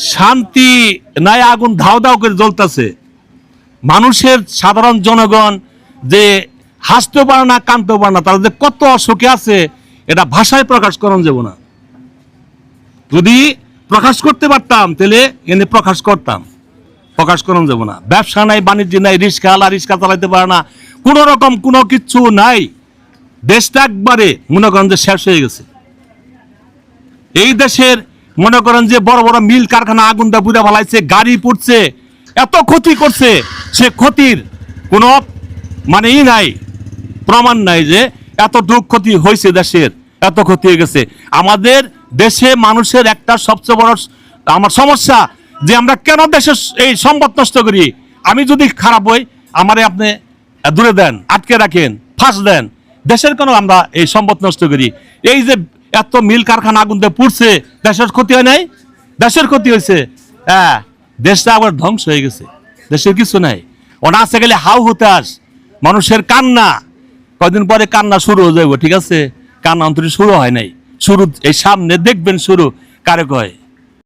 শান্তি নাই, আগুন ধাও ধাও করে জ্বলতেছে। মানুষের সাধারণ জনগণ যে হাসতেও পারে না, কানতেও পারে না তারা যে কত অসুখে আছে, এটা ভাষায় প্রকাশ করণ যাব না। যদি প্রকাশ করতে পারতাম, তাহলে এনে প্রকাশ করতাম। প্রকাশ করণ যাব না। ব্যবসা নাই, বাণিজ্য নাই, রিক্সা আলা রিক্সা চালাইতে পারে না। কোনো রকম কোনো কিছু নাই। দেশটা একবারে মনে করেন যে শেষ হয়ে গেছে। এই দেশের মনে করেন যে বড় বড় মিল কারখানা আগুনটা পুড়ে ফেলাইছে, গাড়ি পুড়ছে, এত ক্ষতি করছে। সে ক্ষতির কোনো মানে ই নাই, প্রমাণ নাই যে এত দুঃখ ক্ষতি হয়েছে দেশের, এত ক্ষতি হয়ে গেছে। আমাদের দেশে মানুষের একটা সবচেয়ে বড় আমার সমস্যা যে আমরা কেন দেশের এই সম্পদ নষ্ট করি? আমি যদি খারাপ হই, আমারে আপনি দূরে দেন, আটকে রাখেন, ফাঁস দেন। দেশের কেন আমরা এই সম্পদ নষ্ট করি? এই যে এত মিল কারখানা আগুন দিয়ে পুড়ছে, দেশের ক্ষতি হয় নাই? দেশের ক্ষতি হয়েছে। হ্যাঁ দেশটা আবার ধ্বংস হয়ে গেছে। দেশের কিছু নাই। অনাসে গেলে হাউ হতে আস। মানুষের কান্না। কয়দিন পরে কান্না শুরু হয়ে যাব ঠিক আছে? কান্না অন্তরে শুরু হয় নাই। শুরু, এই সামনে দেখবেন শুরু। কারে কয়?